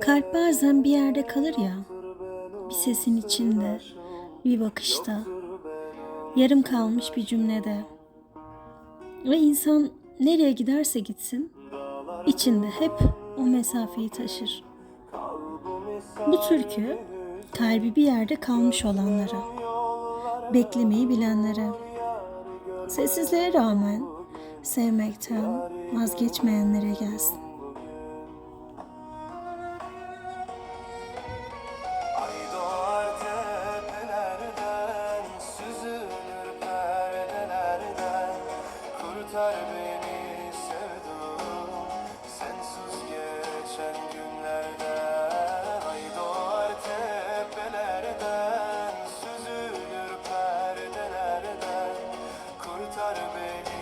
Kalp bazen bir yerde kalır ya, bir sesin içinde, bir bakışta, yarım kalmış bir cümlede. Ve insan nereye giderse gitsin, içinde hep o mesafeyi taşır. Bu türkü kalbi bir yerde kalmış olanlara, beklemeyi bilenlere, sessizliğe rağmen sevmekten vazgeçmeyenlere gelsin. Yeter beni sevdum Sensiz geçen günlerden Ay doğar tepelerden Süzülür perdelerden. Kurtar beni